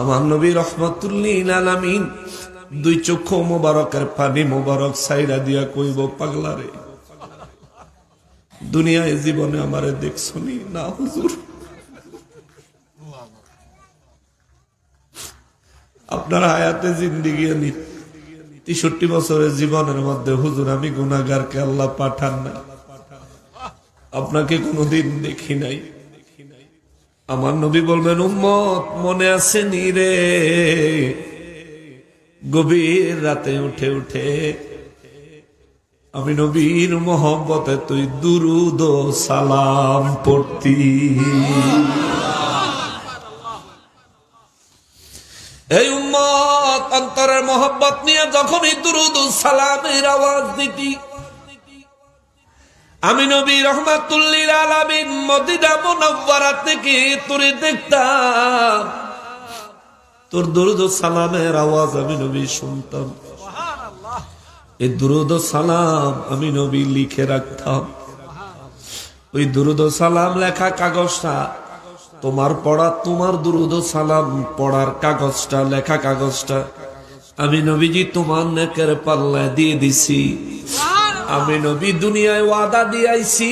আমার নবী রহমতুল্লিন আলামিন দুই চক্ষু মোবারকের পানি মোবারক সাইরা দিয়া কইব, পাগলারে, দুনিয়ায় জীবনে আমারে দেখছনি না, হুজুর? আপনার হায়াতে জিন্দিগি তেষট্টি বছরের জীবনের মধ্যে হুজুর, আমি গুনাগারকে আল্লাহ পাঠান না আপনাকে কোনোদিন দেখি নাই। আমার নবী বলবেন, উম্মত, মনে আছে রে? গভীর রাতে উঠে উঠে, আমি নবীর মোহব্বতে তুই দুরুদ সালাম পড়তি। এই উম্মত, অন্তরের মোহব্বত নিয়ে যখনই দুরুদ সালামের আওয়াজ দিতি আমি নবী রহমাতুল্লিল আলামিন মদিনা মুনাওয়ারা থেকে তোরে দেখতাম। তোর দুরুদ সালামের আওয়াজ আমি নবী শুনতাম। এই দুরুদ সালাম আমি নবী লিখে রাখতাম। ওই দুরুদ সালাম লেখা কাগজটা তোমার পড়া, তোমার দুরুদ সালাম পড়ার কাগজটা, লেখা কাগজটা আমি নবীজি তোমার নেকের পাল্লায় দিয়ে দিছি। আমি নবী দুনিয়ায় ওয়াদা দিয়াইছি।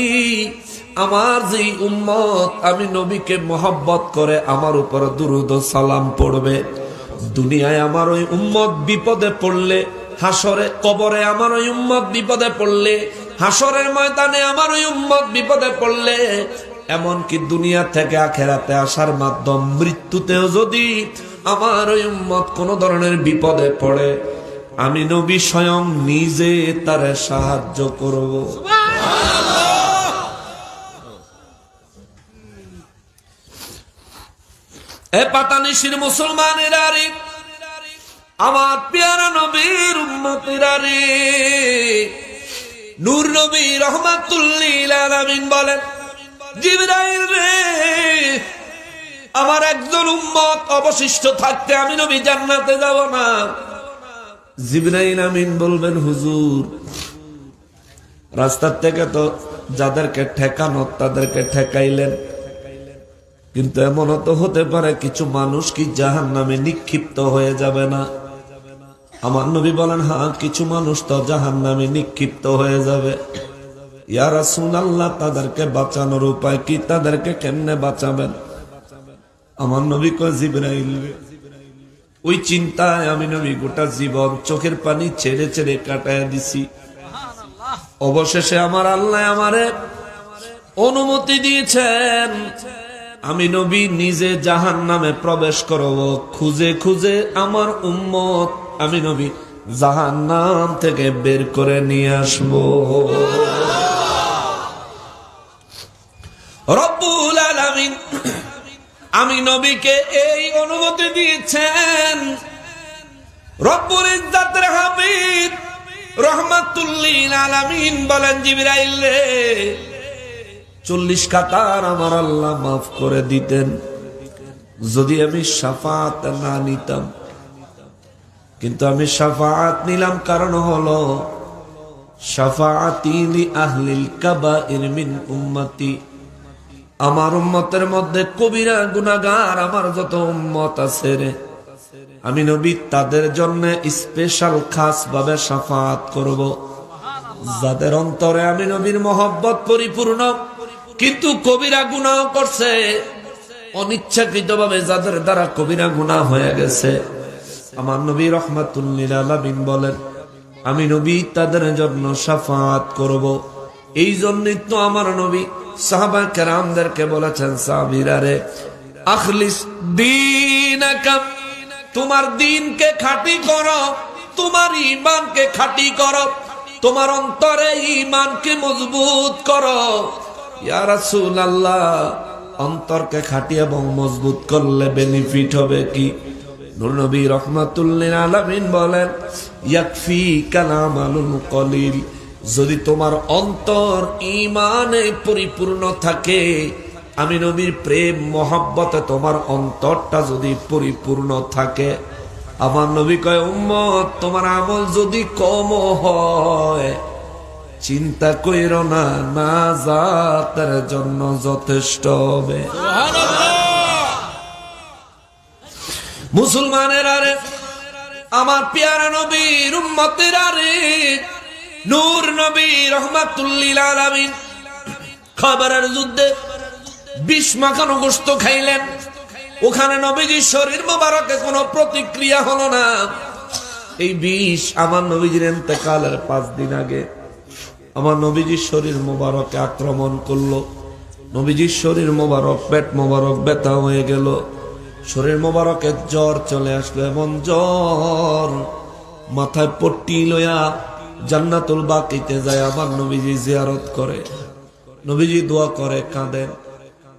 আমার যে উম্মত, আমি নবীকে মোহাব্বত করে আমার উপর দুরুদ সালাম পড়বে। দুনিয়ায় আমার ওই উম্মত বিপদে পড়লে হাসরে কবরে আমার ওই উম্মত বিপদে পড়লে হাসরের ময়দানে আমার ওই উম্মত বিপদে পড়লে, এমনকি দুনিয়া থেকে আখেরাতে আসার মাধ্যম মৃত্যুতেও যদি আমার ওই উম্মত কোন ধরনের বিপদে পড়ে আমি নবী স্বয়ং নিজে তারে সাহায্য করব। এ পাতানিশির মুসলমানেরা রে, আমার পেয়ারা নবীর উম্মতেরা রে। নূর নবী রহমাতুল্লিল বলেন, জিবরাইল রে, আমার একজন উম্মত অবশিষ্ট থাকতে আমি নবী জান্নাতে যাব না। জিবরাইল আমিন বলবেন, হুজুর, রাস্তার থেকে তো যাদেরকে ঠেকানো, তাদেরকে ঠেকাইলেন। কিন্তু এমনও তো হতে পারে কিছু মানুষ কি জাহান নামে নিক্ষিপ্ত হয়ে যাবে না। আমার নবী বলেন হ্যাঁ কিছু মানুষ তো জাহান নামে নিক্ষিপ্ত হয়ে যাবে। ইয়ারা আল্লাহ তাদেরকে বাঁচানোর উপায় কি? তাদেরকে কেমনে বাঁচাবেন? আমার নবী কয়, জিব্রাইল। ওই চিন্তায় আমি নবী গোটা জীবন চোখের পানি ছেড়ে ছেড়ে কাটায় দিছি। অবশেষে আমার আল্লাহ আমারে অনুমতি দিয়েছেন। আমি নবী নিজে জাহান নামে প্রবেশ করব, খুঁজে খুঁজে আমার উম্মত। আমি নবী জাহান নাম থেকে বের করে নিয়ে আসব। রব্বুল আলামিন আমি নবীকে এই অনুমতি দিয়েছেন। রব্বুল ইজ্জাতের হাবিব রহমাতুল্লিল আলামিন বলেন, জিবরাইল রে, চল্লিশ কাতার আমার আল্লাহ মাফ করে দিতেন। যদি আমি সাফাত না নিতাম, কিন্তু আমি সাফাত নিলাম কারণ হলো সাফাতিলি আহলিল কাবা ইরমিন উম্মতি। আমার উম্মতের মধ্যে কবিরা গুনাগার আমার যত উম্মত আছে রে। আমি নবী, তাদের জন্য স্পেশাল খাস ভাবে সাফাত করব। যাদের অন্তরে আমি নবীর মহব্বত পরিপূর্ণ, কিন্তু কবিরা গুনাহ করছে। অনিচ্ছাকৃত ভাবে যাদের দ্বারা কবিরা গুনাহ হয়ে গেছে। আমার নবী রহমাতুল্লিল আলামিন বলেন, আমি নবী তাদের জন্য সাফাত করব। এই জন্যই তো আমার নবী সাহাবা কেরামদেরকে বলেছেন সাবিরারে আখলিস দিন তোমার দিনকে খাঁটি করো, তোমার ইমানকে খাঁটি করো, তোমার অন্তরে ইমানকে মজবুত করো। ইয়া রাসূলুল্লাহ, অন্তরকে খাঁটি এবং মজবুত করলে বেনিফিট হবে কি? নূর নবী রহমাতুল্লিল আলামিন বলেন, ইয়াকফি কালামালুল কলিল। যদি তোমার অন্তর ইমানে পরিপূর্ণ থাকে, আমি নবীর প্রেম, মহাব্বতে তোমার অন্তরটা যদি পরিপূর্ণ থাকে, আমার নবী কয়, উম্মত, তোমার আমল যদি কম হয়, চিন্তা কইর না না জাতের জন্য যথেষ্ট হবে। মুসলমানের আরে আমার পেয়ারা নবীর উম্মতের আরে নূর নবী রহমাতুল্লিল আলামিন খবরের যুদ্ধে বিষ মাখানো গোস্ত খাইলেন। ওখানে নবীজির শরীর মোবারকে কোনো প্রতিক্রিয়া হলো না। এই বিষ আমার নবীজির এতেকালের পাঁচ দিন আগে আমার নবীজির শরীর মোবারকে আক্রমণ করল। নবীজির শরীর মোবারক, পেট মোবারক ব্যথা হয়ে গেল। শরীর মোবারকে জ্বর চলে আসলো, এমন জ্বর মাথায় পট্টি লইয়া জান্নাতুল বাকিতে যায় আমার নবীজি জিয়ারত করে। নবীজি দোয়া করে, কাঁদেন।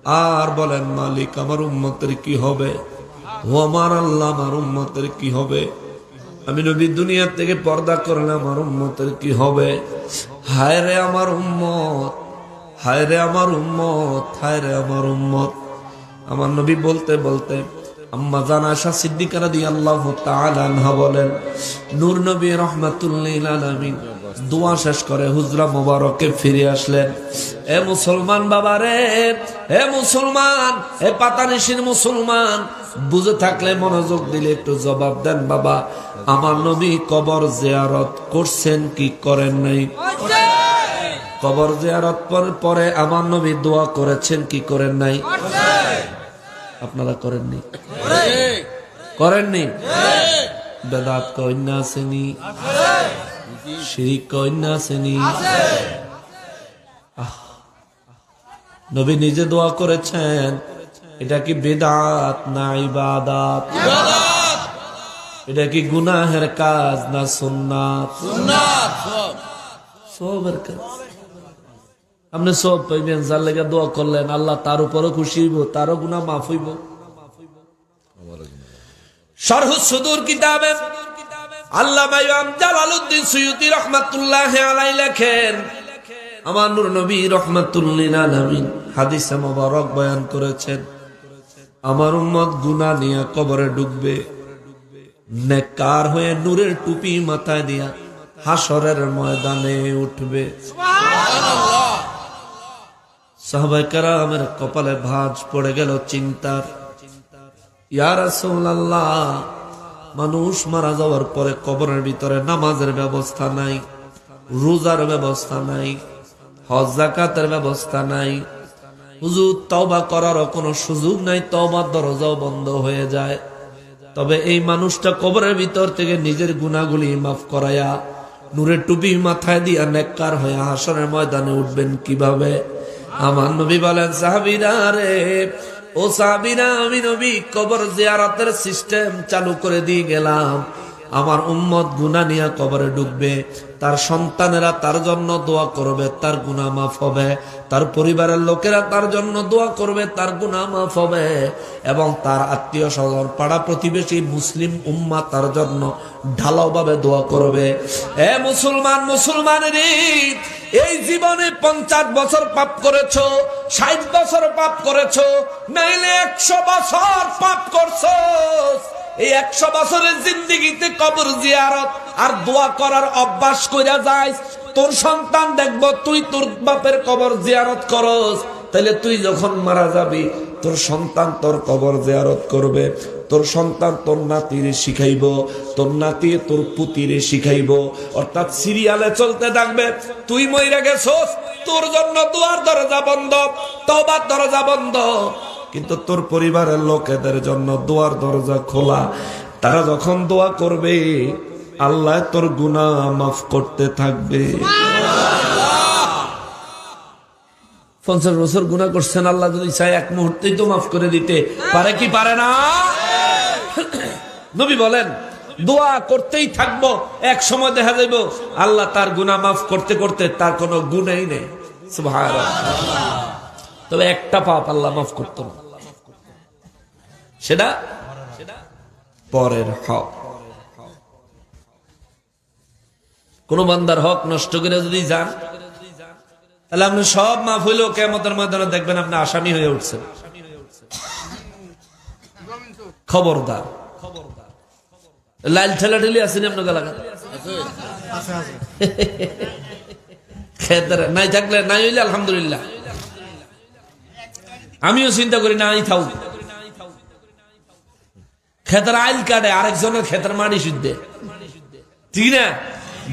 আর বলেন, মালিক, আমার উম্মতের কি হবে? ও আমার আল্লাহ, আমার উম্মতের কি হবে? আমি নবী দুনিয়া থেকে পর্দা করলে আমার উম্মতের কি হবে? হায় রে আমার উম্মত, হায় রে আমার উম্মত, হায় রে আমার উম্মত। আমার নবী বলতে বলতে আম্মা জানা আশা সিদ্দিকারা দিয়ে আল্লাহ তাআলা বলেন নূর নবী রহমাতুল্লিল আলামিন দোয়া শেষ করে হুজরা মোবারকে ফিরে আসলেন। এ মুসলমান বাবা রে এ মুসলমান এ পাতানিসির মুসলমান বুঝে থাকলে মনোযোগ দিলে একটু জবাব দেন বাবা। আমার নবী কবর জিয়ারত করছেন কি করেন নাই? কবর জেয়ারত পরে আমার নবী দোয়া করেছেন কি করেন নাই? আপনারা করেননি। করেননি? বেদাত কন্যা আসেনি শিরিক কন্যা আসেনি নবী নিজে দোয়া করেছেন এটা কি বেদাত না ইবাদাত? এটা কি গুনাহের কাজ না সুন্নাত। সবের কাজ। আপনি সব পাইবেন, যার লেগে দোয়া করলেন, আল্লাহ তার উপরও খুশি হইব, তারও গুণা মাফ হইব। আমার উম্মত নিয়ে কবরে ডুববে নেকার হয়ে নূরের টুপি মাথায় দিয়া হাসরের ময়দানে উঠবে। সাহবাই কারামের কপালে ভাঁজ পড়ে গেল চিন্তার। ইয়ার রাসূলুল্লাহ, মানুষ মারা যাওয়ার পরে কবরের ভিতরে নামাজের ব্যবস্থা নাই, রোজার ব্যবস্থা নাই, হজ জাকাতের ব্যবস্থা নাই। হুজুর, তওবা করারও কোনো সুযোগ নাই, তওবার দরজাও বন্ধ হয়ে যায়। তবে এই মানুষটা কবরের ভিতর থেকে নিজের গুণাগুলি মাফ করায়া, নূরের টুপি মাথায় দিয়া নেককার হয়ে হাসনের ময়দানে উঠবেন কীভাবে? আমার নবী বলেন, সাহাবিরা রে, ও সাহাবিরা, আমি নবী কবর জিয়ারতের সিস্টেম চালু করে দিয়ে গেলাম। আমার উম্মত গুনা নিয়ে কবরে ঢুকবে, তার সন্তানেরা তার জন্য দোয়া করবে, তার গুনা মাফ হবে, তার পরিবারের লোকেরা তার জন্য দোয়া করবে, তার গুনা মাফ হবে এবং তার আত্মীয় স্বজন, পাড়া প্রতিবেশী, মুসলিম উম্মা তার জন্য ঢালাওভাবে দোয়া করবে। এ মুসলমান মুসলমানের এই জীবনে পঞ্চাশ বছর পাপ করেছ, ষাট বছর পাপ করেছ, নাইলে একশো বছর পাপ করছ এই একশো বছরের জিন্দিগিতে কবর জিয়ারত আর দোয়া করার অভ্যাস কইরা যায় তোর সন্তান দেখব তুই তোর বাপের কবর জিয়ারত করস। তাহলে তুই যখন মারা যাবি, তোর সন্তান তোর কবর জিয়ারত করবে, তোর সন্তান তোর নাতিরে শিখাইব, তোর নাতি তোর পুতিরে শিখাইব। অর্থাৎ সিরিয়ালে চলতে থাকবে, তুই মইরা গেছস, তোর জন্য দুয়ার দরজা বন্ধ তবার দরজা বন্ধ। কিন্তু তোর পরিবারের লোকেদের জন্য দোয়ার দরজা খোলা। তারা যখন দোয়া করবে, আল্লাহ তোর গুনাহ মাফ করতে থাকবে। পঞ্চাশ বছর গুণা করছেন, আল্লাহ যদি এক মুহূর্তেই তো মাফ করে দিতে। পারে কি পারে না? নবী বলেন, দোয়া করতেই থাকব, এক সময় দেখা যাইব, আল্লাহ তার গুনাহ মাফ করতে করতে তার কোনো গুণাই নেই। তবে একটা পাপ আল্লাহ মাফ করতো না। সেটা? পরের হক। কোন বান্দার হক নষ্ট করে যদি যান, তাহলে আপনি সব মাফ হইলেও কেমতের ময়দানে দেখবেন আপনি আসামি হয়ে উঠছেন। খবরদার। লাইল ঠেলা ঠেলি আসেনি আপনার এলাকায় নাই থাকলে নাই হইলে আলহামদুলিল্লাহ। আমিও চিন্তা করি নাই থাকুক। ক্ষেতের আইল কাটে, আরেকজনের ক্ষেতের মাটি শুদ্ধে। ঠিক না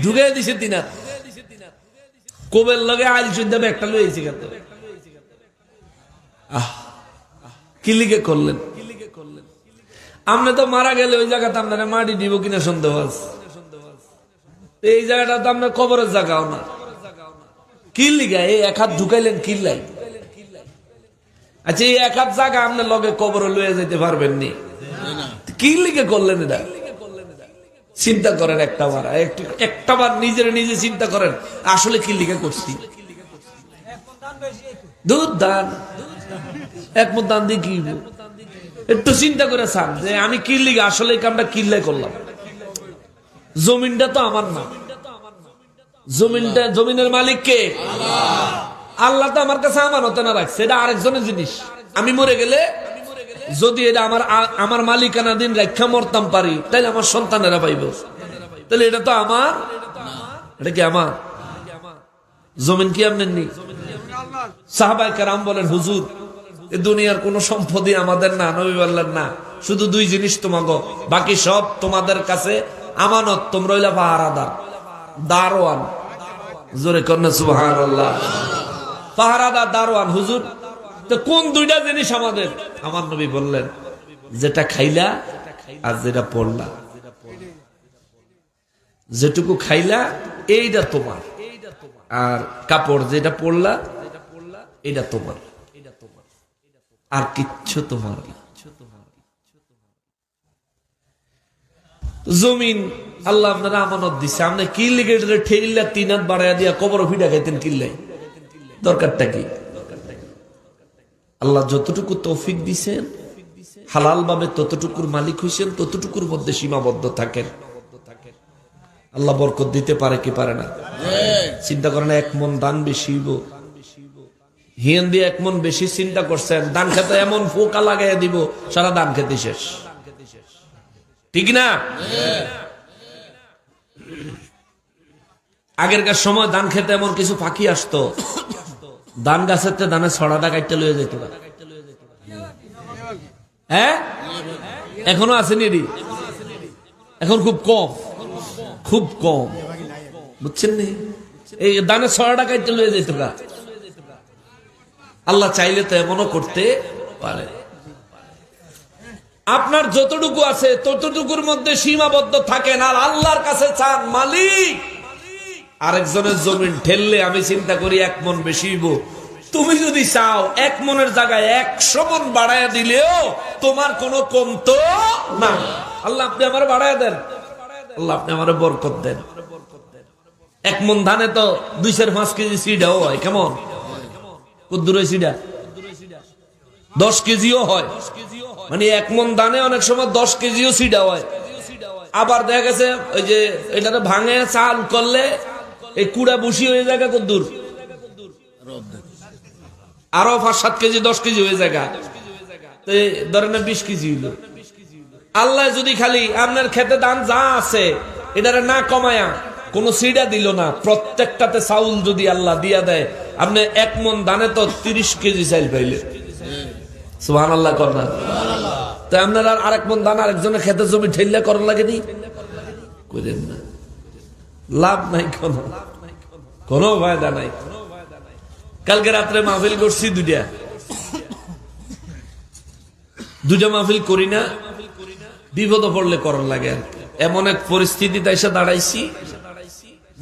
ঢুকে দিছে তিনার কোবের লগে আইল শুদ্ধে একটা লইছি খেতে আহ, কি করলেন? আপনি তো মারা গেলে ওই জায়গাতে আপনারা মাটি দিব কিনা সন্দেহ এই জায়গাটা তো আপনার কবরের জায়গাও না। কি লিগা? এই এক হাত ঢুকাইলেন কিল্লাই আচ্ছা এই এক হাত জায়গা আপনার লগে কবর লয়ে যেতে পারবেন নি। কি লিগে করলেন এটা চিন্তা করেন একটা বার একটা বার নিজের নিজে চিন্তা করেন, আসলে কি লিগে করছি। দুধ দান। একমত দান দিয়ে কি একটু চিন্তা করে যে আমি কি লিগে আসলে কামটা কিল্লাই করলাম। জমিনটা তো আমার না। জমিনটা জমিনের মালিক কে? আল্লাহ তো আমার কাছে আমানত না রাখছে, এটা আরেকজনের জিনিস। আমি মরে গেলে যদি এটা আমার আমার মালিকানা দিন রক্ষা মরতাম পারি তাহলে আমার সন্তানেরা পাইব। তাহলে এটা তো আমার? এটা কি আমার? জমিন কি আপনার নেই সাহাবাই বলেন, হুজুর, এ দুনিয়ার কোন সম্পত্তি আমাদের না নবী না। শুধু দুই জিনিস তোমাকে বাকি সব তোমাদের কাছে আমানত, তোমরা হইলা পাহারাদার। দারোয়ান। জোরে কন্যা আল্লাহ পাহারাদার, দারোয়ান, হুজুর। তো কোন দুইটা জিনিস আমাদের? আমার নবী বললেন, যেটা খাইলা আর যেটা পড়লা। যেটুকু খাইলা, এইটা তোমার। আর কাপড় যেটা পড়লা এটা তোমার। আর কিচ্ছু তোমার জমিন আল্লাহ আপনারা আমানত দিছে। আপনি কি লিগে ঠেলিলা তিন হাত বাড়াইয়া দিয়া কবর ফিডা খাইতেন কিল্লাই দরকারটা কি? আল্লাহ যতটুকু তৌফিক দিছেন হালাল ভাবে ততটুকুর মালিক হইছেন, ততটুকুর মধ্যে সীমাবদ্ধ থাকেন। আল্লাহ বরকত দিতে পারে কি পারে না? চিন্তা করেন, এক মন দান বেশি। হিয়ান দিয়ে এক মন বেশি চিন্তা করছেন দান খেতে এমন ফোকা লাগাই দিব, সারা দান খেতে শেষ। ঠিক না? আগেরকার সময় ধান খেতে এমন কিছু পাখি আসতো ধান গাছের তে ধানের ছড়াটা কাটতে লয়ে যেত না। হ্যাঁ? এখনও আসেনি রে। এখন খুব কম। খুব কম। বুঝছেন নি? এই দানের ছড়াটা কাটতে লয়ে যেত গা আল্লাহ চাইলে তো এমনও করতে পারে। আপনার যতটুকু আছে ততটুকুর মধ্যে সীমাবদ্ধ থাকেন আর আল্লাহর কাছে চান মালিক। আরেকজনের জমিন ঠেললে আমি চিন্তা করি এক মন বেশি। তুমি যদি চাও এক মনের জায়গায় একশো মন বাড়াইয়া দিলেও তোমার কোনো কমতো না আল্লাহ আপনি আমার বাড়াইয়া দেন। আল্লাহ আপনি আমার বরকত দেন। এক মন ধানে তো দুই চার পাঁচ কেজি সিডাও হয়, কেমন? কদ্দুর সিডা? দশ কেজিও হয়। মানে এক মন দানে অনেক সময় দশ কেজিও সিডা হয়। আবার দেখা গেছে ওই যে এটাতে ভাঙে চাল করলে এই কুড়া বসি হয়ে জায়গা কদ্দুর আরও পাঁচ সাত কেজি, দশ কেজি হয়ে জায়গা। ধরেন বিশ কেজি হইল। আল্লাহ যদি খালি আপনার খেতে দান যা আছে, এটারে না কমায়া কোন সিডা দিল না। প্রত্যেকটাতে চাউল যদি আল্লাহ দিয়া দেয়, আপনি এক মন দানে তো তিরিশ কেজি চাইল পাইলে। সুহান আল্লাহ কর না। তো আপনার আর আরেক মন দান আরেকজনের খেতে জমি ঠেললে করার লাগেনি করেন না। লাভ নাই কোন। কোনো ফায়দা নাই। কালকে রাত্রে মাহফিল করছি দুটা দুটা মাহফিল করি না। বিপদ পড়লে করার লাগে এমন এক পরিস্থিতিতে এসে দাঁড়াইছি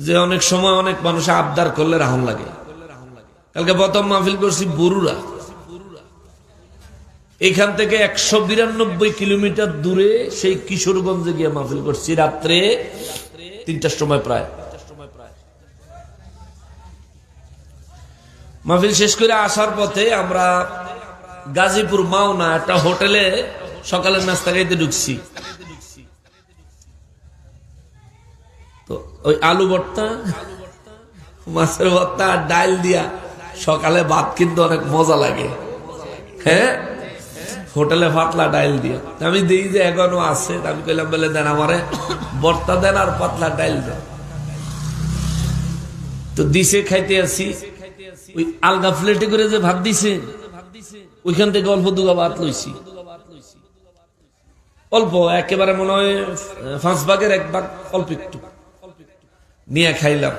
যে অনেক সময় অনেক মানুষ আবদার করলে রাহন লাগে। কালকে প্রথম মাহফিল করছি বরুরা এখান থেকে একশো বিরানব্বই কিলোমিটার দূরে সেই কিশোরগঞ্জে গিয়ে মাহফিল করছি। রাত্রে তিনটার সময় প্রায়। মাহফিল শেষ করে আসার পথে আমরা গাজীপুর মাওনা একটা হোটেলে সকালের নাস্তা খাইতে ঢুকছি। তো ওই আলু ভর্তা, মাছের ভর্তা আর ডাল দিয়া সকালে ভাত কিন্তু অনেক মজা লাগে। হ্যাঁ? হোটেলে পাতলা ডাইল দিয়ে। আমি দিই যে এখনও আছে আমি কইলাম, বলে দেন আমারে ভর্তা দেন আর পাতলা ডাইল দেন। তো দিছে, খাইতে আসি। ওই আলগা প্লেটে করে যে ভাত দিছে, ওইখান থেকে অল্প দুগা ভাত লইছি। অল্প, একেবারে মনে হয়, পাঁচ ভাগের এক ভাগ, অল্প একটু। নিয়ে খাইলাম।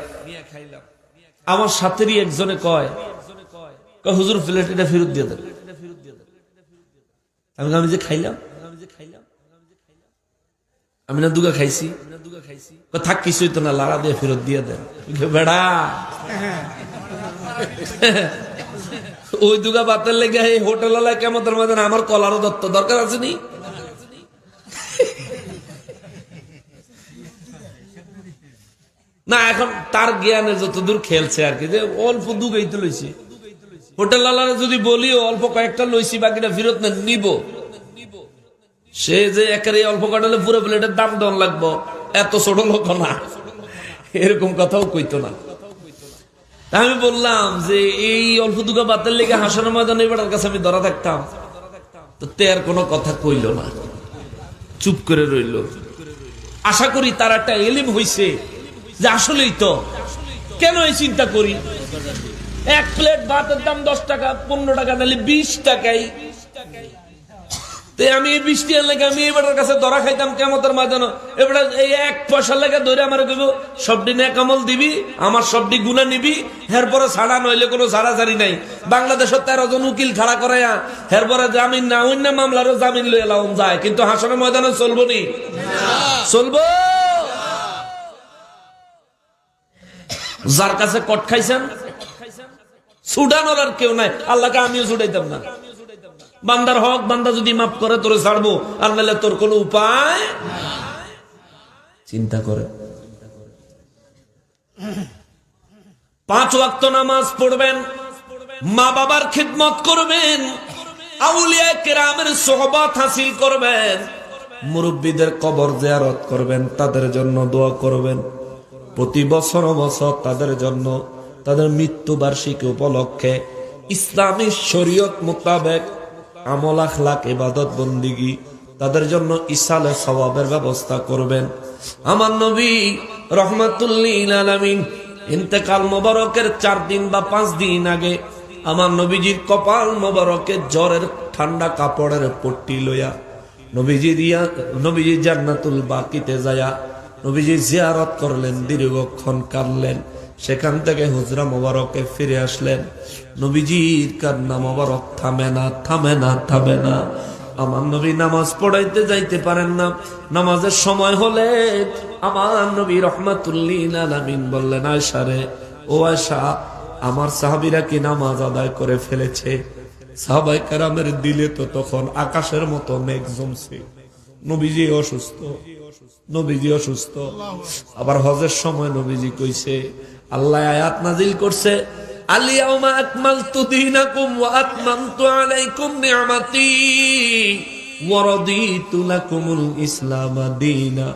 আমার সাথেরই একজনে কয় হুজুর প্লেট এটা ফেরত দিয়ে দেন। আমি আমি যে খাইলাম। আমি না দুগা খাইছি। থাক কিছুই তো না, লাড়া দিয়ে ফেরত দিয়ে দেন। বেড়া। ওই দুগা বাতের লেগে এই হোটেল কেমন মধ্যে আমার কলারও দত্ত দরকার আছে নি? না, এখন তার জ্ঞানে যতদূর খেলছে আর কি, যে অল্প দুগাই তো লইছি। হোটেল আলারা যদি বলি অল্প কয়েকটা লইছি, বাকিটা ফেরত নিব। সে যে একেবারে অল্প কাটালে পুরো প্লেটের দাম দেওয়ান লাগবো। এত ছোট লোক না। এরকম কথাও কইতো না। আমি বললাম যে, এই অল্প দুগা বাতের লেগে হাসানোর ময়দানে এবার কাছে আমি ধরা থাকতাম। তো তে আর কোনো কথা কইল না। চুপ করে রইল। আশা করি তার একটা এলিম হইছে যে আসলেই তো। কেন এই চিন্তা করি? এক প্লেট ভাতের দাম দশ টাকা, পনেরো টাকা, নাহলে বিশ টাকাই। আমি এই বৃষ্টি লেগে আমি এবারের কাছে ধরা খাইতাম? কেমতের মাঝানো। এবারে এই এক পয়সার লেগে ধরে আমার কইব, সবটি নে কামল দিবি, আমার সবটি গুণা নিবি, এরপরে ছাড়া নইলে কোনো ছাড়াছাড়ি নাই। বাংলাদেশের তেরো জন উকিল খাড়া করাইয়া এরপরে জামিন না, অন্য মামলারও জামিন লই এলাম যায়। কিন্তু হাসনের ময়দানে চলবো নি? চলবো! যার কাছে কট খাইছেন সুডানোর আর কেউ নাই। আল্লাহকে আমিও ছুটাইতাম না। বান্দার হক, বান্দা যদি মাফ করে, তোরে ছাড়বো। আর নাহলে তোর কোনো উপায় চিন্তা করে। পাঁচ ওয়াক্ত নামাজ পড়বেন মা বাবার খিদমত করবেন, আউলিয়া কেরামের সোহবত হাসিল করবেন, মুরব্বীদের কবর জিয়ারত করবেন, তাদের জন্য দোয়া করবেন। প্রতি বছর বছর তাদের জন্য তাদের মৃত্যু বার্ষিকী উপলক্ষে ইসলামী শরীয়ত মোতাবেক আমল আখলাক, ইবাদত বন্দিগি তাদের জন্য ইসালে সবাবের ব্যবস্থা করবেন। আমার নবী রহমাতুল্লিল আলামিন ইন্তেকাল মোবারকের চার দিন বা পাঁচ দিন আগে আমার নবীজির কপাল মোবারকে জ্বরের ঠান্ডা কাপড়ের পট্টি লইয়া নবীজি দিয়া, নবীজি জান্নাতুল বাকিতে যায়া নবীজি জিয়ারত করলেন, দীর্ঘক্ষণ কাঁদলেন। সেখান থেকে হুজরা মোবারকে ফিরে আসলেন। নবীজির কান্না মোবারক থামে না থামে না থামে না। আমার নবী নামাজ পড়াইতে যাইতে পারেন না। নামাজের সময় হলে আমার নবী রহমাতুল্লিন আলামিন বললেন আয়সারে ও আয়সা আমার সাহাবিরা কি নামাজ আদায় করে ফেলেছে? সাহাবাই কারামের দিলে তো তখন আকাশের মতো মেঘ জমছে। নবীজি অসুস্থ নবীজি অসুস্থ। আবার হজের সময় নবীজি কইছে আল্লাহ আয়াত নাজিল করছে আলিয়াউমা আকমালতু দীনাকুম ওয়া আতমামতু আলাইকুম নি'মাতি ওয়া রাদিতু লাকুমুল ইসলাম দীনা।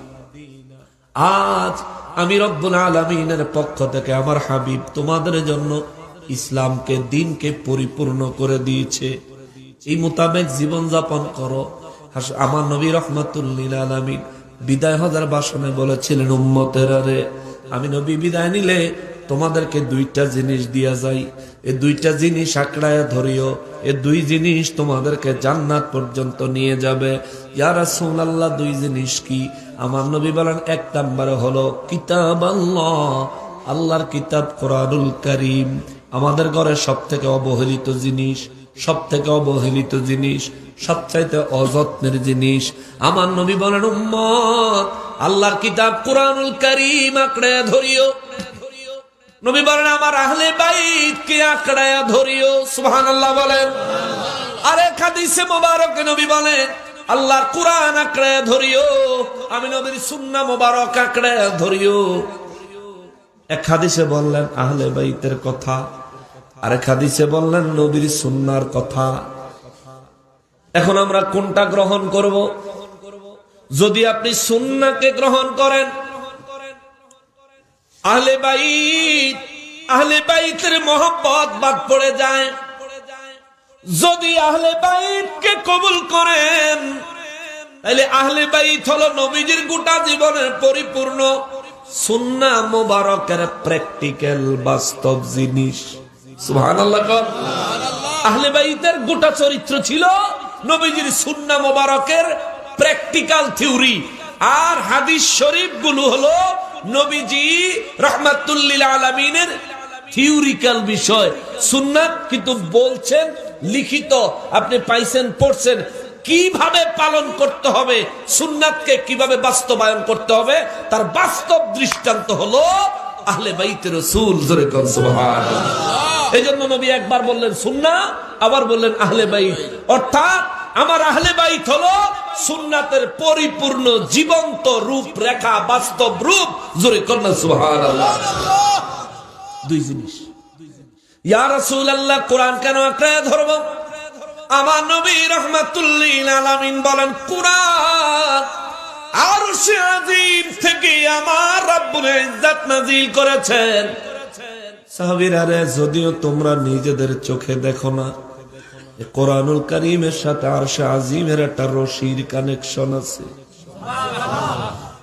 আজ আমি রব্বুল আলমিনের পক্ষ থেকে আমার হাবিব তোমাদের জন্য ইসলামকে, দিনকে পরিপূর্ণ করে দিয়েছে। এই মোতাবেক জীবন যাপন করো আমার নবী রহমতুল্লিল আলমিন বিদায় হজার বাসনে বলেছিলেন, উম্মতের আরে আমি নবী বিদায় নিলে তোমাদেরকে দুইটা জিনিস দিয়া যাই। এই দুইটা জিনিস আঁকড়ায় ধরিও, এ দুই জিনিস তোমাদেরকে জান্নাত পর্যন্ত নিয়ে যাবে। ইয়ারা আল্লাহ দুই জিনিস কি? আমার নবী বলেন, এক নম্বরে হলো কিতাব আল্লাহ আল্লাহর কিতাব কোরআনুল করিম। আমাদের ঘরে সব থেকে অবহেলিত জিনিস সব থেকে অবহেলিত জিনিস, সবচাইতে অযত্নের জিনিস। আমার নবী বলেন, উম্মত আল্লাহর কিতাব কোরআনুল করিম আঁকড়ে ধরিও। নবী বলেন, আমার আহলে বাইত কে আঁকড়ায়া ধরিও? সুবহানাল্লাহ বলেন। আরে হাদিসে মোবারক নবী বলেন, আল্লাহর কোরআন আঁকড়ায়া ধরিও, আমি নবীর সুন্নাহ মোবারক আঁকড়ায়া ধরিও। এক হাদিসে বললেন, আহলে বাইতের কথা। আরেক হাদিসে বললেন, নবীর সুন্নার কথা। এখন আমরা কোনটা গ্রহণ করব? যদি আপনি সুন্নাকে গ্রহণ করেন, আহলে বাইত, আহলে বাইতের মোহব্বত বাদ পড়ে যায়। যদি আহলে বাইতকে কবুল করেন, তাহলে আহলে বাইত হলো নবীজির গোটা জীবনের পরিপূর্ণ সুন্না মোবারকের প্র্যাকটিক্যাল বাস্তব জিনিস। আহলে বাইতের গোটা চরিত্র ছিল নবীজির সুন্না মোবারকের প্র্যাকটিক্যাল থিওরি আর হাদিস শরীফগুলো হলো নবীজি রহমাতুল্লিল আলমিনের থিওরিক্যাল বিষয়। সুন্নাত কিন্তু বলছেন লিখিত আপনি পাইছেন পড়ছেন। কীভাবে পালন করতে হবে সুন্নাতকে কীভাবে বাস্তবায়ন করতে হবে তার বাস্তব দৃষ্টান্ত হলো আহলে বাইতে রসুল জোরে। এই জন্য নবী একবার বললেন সুন্না আবার বললেন আহলে বাইত। অর্থাৎ আমার আহলে বাইত হলো সুন্নাতের পরিপূর্ণ জীবন্ত রূপ রেখা বাস্তব রূপ। জোরে কন্যা, সুবহানাল্লাহ। দুই জিনিস। কোরআন কেন কোরআন থেকে আমার করেছেন। যদিও তোমরা নিজেদের চোখে দেখো না কোরআনুল করিমের সাথে আর আজিমের একটা রশির কানেকশন আছে।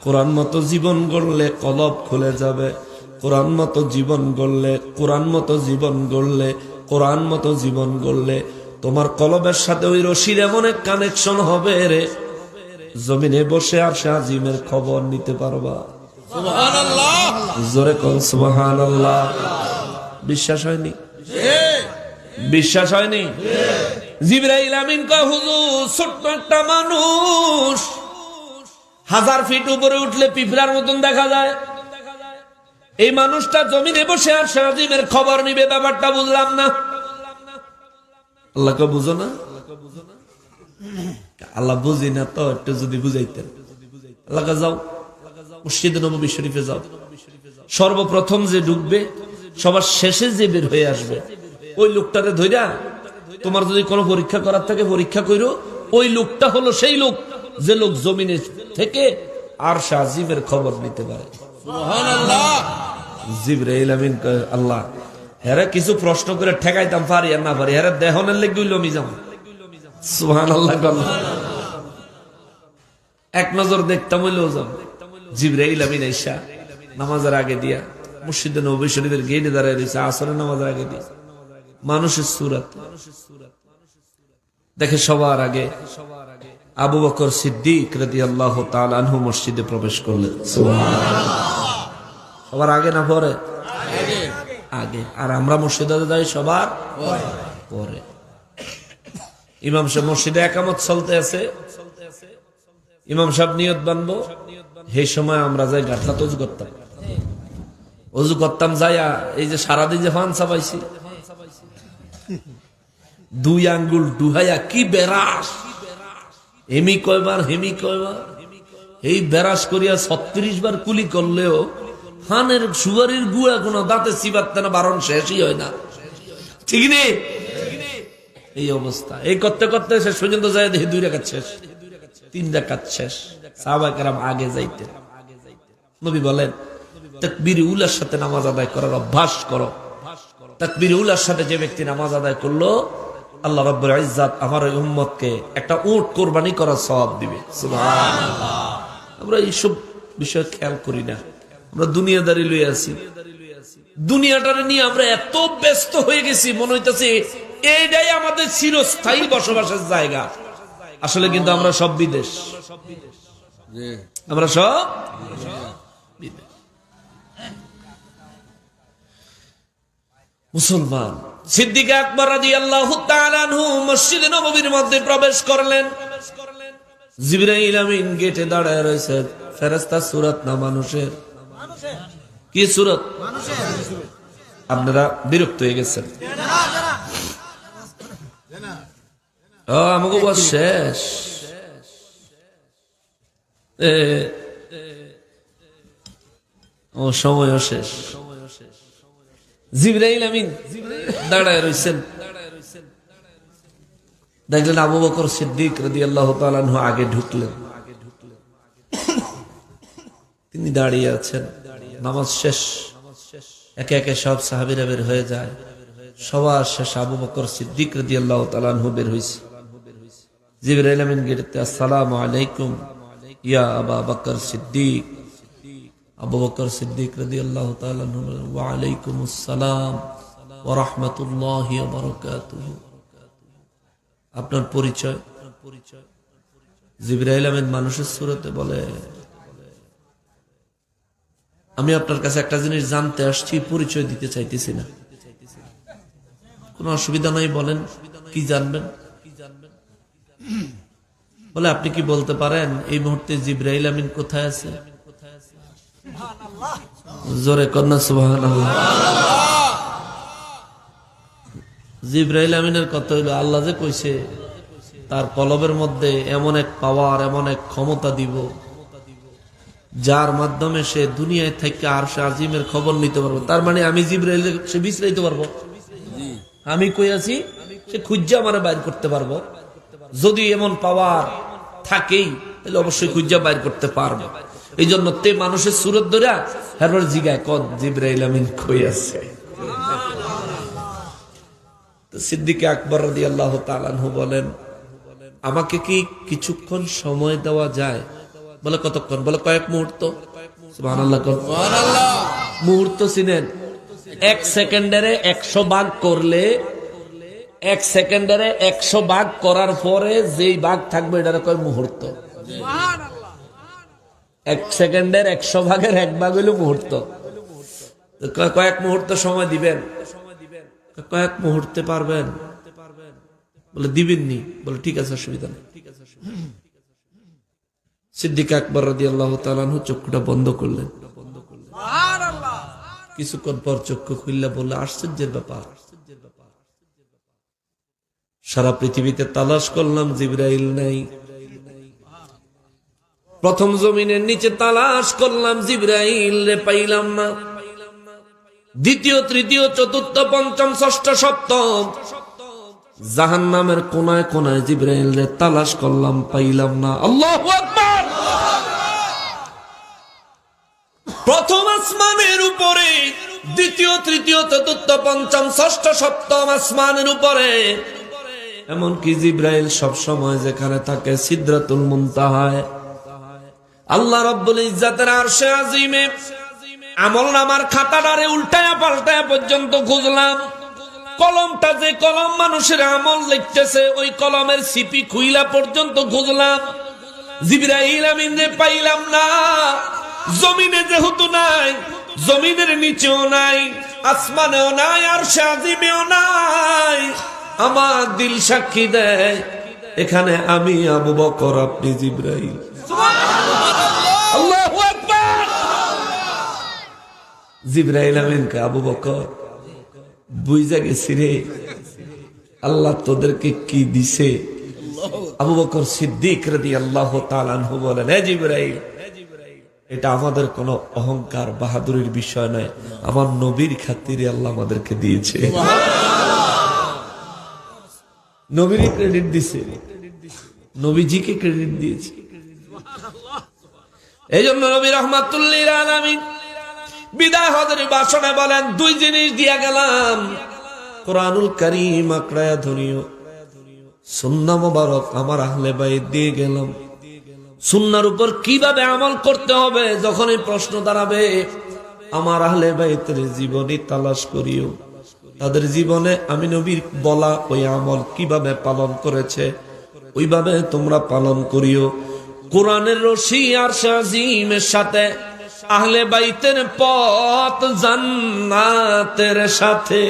কোরআন মতো জীবন গড়লে কলব খুলে যাবে কোরআন মতো জীবন গড়লে কোরআন মতো জীবন গড়লে কোরআন মতো জীবন গড়লে তোমার কলবের সাথে ওই রশির এমন এক কানেকশন হবে রে। জমিনে বসে আর সে আজিমের খবর নিতে পারবা। জোরে কল সুবহান বিশ্বাস হয়নি? বিশ্বাস হয়নি? জিব্রাইল আমিন হুজুর, ছোট্ট একটা মানুষ। হাজার ফিট উপরে উঠলে পিঁপড়ার মতন দেখা যায়। এই মানুষটা জমিনে বসে আর সাজিমের খবর নিবে, ব্যাপারটা বুঝলাম না। আল্লাহকে বুঝো না? আল্লাহ, বুঝি না তো, একটু যদি বুঝাইতেন। আল্লাহকে যাও, মসজিদ নবী শরীফে যাও। সর্বপ্রথম যে ঢুকবে সবার শেষে যে বের হয়ে আসবে। ওই লোকটারে ধইরা তোমার যদি কোনো পরীক্ষা করার থাকে পরীক্ষা করো ওই লোকটা হলো সেই লোক যে লোক জমিনে থেকে আর সাজিমের খবর নিতে পারে। জিব্রাইল আমিন আল্লাহ হেরে কিছু প্রশ্ন করে ঠেকাইতাম পারি আর না পারি হেরে দেহনের লেগে লমি যাম সুহান আল্লাহ। এক নজর দেখতাম হইলেও যাম জিব্রাইল আমিন ঈশা নামাজের আগে দিয়া মুর্শিদে নবী শরীফের গেটে দাঁড়ায় রয়েছে আসরের নামাজের আগে দিয়া। মানুষের সুরাত। দেখে সবার আগে আবু বকর সিদ্দিক রাদি আল্লাহ আনহু মসজিদে প্রবেশ করলেন। সবার আগে না পরে? আগে। আর আমরা মসজিদে যাই সবার পরে। ইমাম সাহেব মসজিদে একামত চলতে আছে। ইমাম সাহেব নিয়ত বানবো। সেই সময় আমরা যাই গাঠলা তজু করতাম। অজু করতাম যাইয়া এই যে সারাদিন যে ফান চাপাইছি। দুই আঙ্গুল ডুহাইয়া কি বেরাস? হেমি কয়বার হেমি কয়বার? এই বেরাস করিয়া ছত্রিশ বার কুলি করলেও ফানের সুগারির গুয়া কোনো দাঁতে চিবাতে না, বারণ শেষই হয় না। ঠিক নেই এই অবস্থা। এই করতে করতে শেষ পর্যন্ত যায় দেখি দুই রেখাত শেষ, তিন রেখাত শেষ। সাহবাকেরাম আগে যাইতে নবী বলেন, তকবির উলার সাথে নামাজ আদায় করার অভ্যাস করো। তকবির উলার সাথে যে ব্যক্তি নামাজ আদায় করল আল্লাহ রব্বুল ইজ্জাত আমার ওই উম্মতকে একটা উট কোরবানি করার সব দিবে। আমরা এইসব বিষয় খেয়াল করি না। আমরা দুনিয়াদারি লই আছি। দুনিয়াটারে নিয়ে আমরা এত ব্যস্ত হয়ে গেছি মনে হইতেছে এইটাই আমাদের চিরস্থায়ী বসবাসের জায়গা। আসলে কিন্তু আমরা সব বিদেশ। আমরা সব বিদেশ। মুসলমান সিদ্দিক আকবর রাজি আল্লাহ মসজিদে নবীর মধ্যে প্রবেশ করলেন জিবরাইল আমিন গেটে দাঁড়ায় রয়েছে ফেরেস্তা সুরত না মানুষের কি সুরত আপনারা বিরক্ত হয়ে গেছেন আমাকে বস শেষ ও সময়ও শেষ জিবরাইল আমিন। দাঁড়ায় রয়েছেন দেখলেন আবু বকর সিদ্দিক রদি আল্লাহ আগে ঢুকলেন। তিনি দাঁড়িয়ে আছেন। নামাজ শেষ। একে একে সব সাহাবিরা বের হয়ে যায়। সবার শেষ আবু বকর সিদ্দিক রদি আল্লাহ তালানহ বের হয়েছে জিবরাইল আমিন গেটে আসসালামু আলাইকুম ইয়া আবা বকর সিদ্দিক। আপনার পরিচয়? জিব্রাইল আমিন মানুষের সুরতে বলে, আমি আপনার কাছে একটা জিনিস জানতে আসছি, পরিচয় দিতে চাইতেছি না। কোনো অসুবিধা নাই, বলেন, কি জানবেন? বলে, আপনি কি বলতে পারেন, এই মুহূর্তে জিব্রাইল আমিন কোথায় আছে? জোরে কন্যা সুবাহ জিব্রাইল আমিনের কথা হইল আল্লাহ যে কইছে তার কলবের মধ্যে এমন এক পাওয়ার এমন এক ক্ষমতা দিব যার মাধ্যমে সে দুনিয়ায় থেকে আর সে আজিমের খবর নিতে পারব। তার মানে আমি জিব্রাইল সে বিছরাইতে পারব। আমি কই আছি? সে খুঁজা আমার বাইর করতে পারব। যদি এমন পাওয়ার থাকেই তাহলে অবশ্যই খুঁজা বাইর করতে পারব। এই জন্য তে মানুষের সুরত ধরে হ্যাঁ জিগায় কদ জিব্রাইল আমিন কই আছে? সিদ্দিকে আকবর রাদি আল্লাহ তালানহু বলেন আমাকে কি কিছুক্ষণ সময় দেওয়া যায়? বলে কতক্ষণ? বলে কয়েক মুহূর্ত। মুহূর্ত চিনেন এক সেকেন্ডারে একশো ভাগ করলে এক সেকেন্ডারে একশো ভাগ করার পরে যেই ভাগ থাকবে এটার কয় মুহূর্ত? এক সেকেন্ডের একশো ভাগের এক ভাগ হইল মুহূর্ত কয়েক মুহূর্ত সময় দিবেন। কয়েক মুহূর্তে পারবেন। বলে, দিবেননি। বলে, ঠিক আছে, অসুবিধা নেই। সিদ্দিক আকবর রাদি আল্লাহ তালানহু চক্ষুটা বন্ধ করলেন। কিছুক্ষণ পর চক্ষু খুললে বললে, আশ্চর্যের ব্যাপার। সারা পৃথিবীতে তালাশ করলাম, জিব্রাইল নাই। প্রথম জমিনের নিচে তালাশ করলাম, জিব্রাইল রে পাইলাম না। দ্বিতীয়, তৃতীয়, চতুর্থ, পঞ্চম, ষষ্ঠ, সপ্তম। জাহান নামের কোনায় কোনায় জিব্রাইল রে তালাশ করলাম, পাইলাম না। আল্লাহ প্রথম আসমানের উপরে, দ্বিতীয়, তৃতীয়, চতুর্থ, পঞ্চম, ষষ্ঠ, সপ্তম আসমানের উপরে। এমনকি জিব্রাইল সব সময় যেখানে থাকে সিদ্রাতুল মুনতাহায়। আল্লাহ রব্বুল ইজ্জাতের আরশে আজিমে আমল নামার খাতাটারে উল্টায়া পাল্টায়া পর্যন্ত খুঁজলাম। কলমটা যে কলম মানুষের আমল লিখতেছে, ওই কলমের সিপি খুইলা পর্যন্ত খুঁজলাম। পাইলাম না। জমিনে যেহেতু নাই, জমিনের নিচেও নাই, আসমানেও নাই আর সাজিমেও নাই। আমার দিল সাক্ষী দেয়, এখানে আমি আবু বকর, আপনি জিব্রাইল। জিব্রাইল আমিনকে আবু বকর বুঝা আল্লাহ তোদেরকে কি দিছে? আবু বকর সিদ্দিক আল্লাহ বলেন এটা আমাদের কোনো অহংকার বাহাদুরির বিষয় নয়। আমার নবীর খাতিরে আল্লাহ আমাদেরকে দিয়েছে। নবীর ক্রেডিট দিছে। নবীজিকে ক্রেডিট দিয়েছে। এই জন্য নবী রহমাতুল্লিল আলামিন বিদায় হজের বাসনে বলেন, দুই জিনিস দিয়া গেলাম। কোরআনুল করিম আঁকড়ায়া ধরিও। সুন্না মোবারক আমার আহলে বাইত দিয়ে গেলাম। সুন্নার উপর কীভাবে আমল করতে হবে যখন এই প্রশ্ন দাঁড়াবে, আমার আহলে বাইতের জীবনী তালাশ করিও। তাদের জীবনে আমি নবীর বলা ওই আমল কীভাবে পালন করেছে, ওইভাবে তোমরা পালন করিও। কোরআনের রশি আর শাহিমের সাথে আহলে বাইতের পথ জান্নাতের সাথে।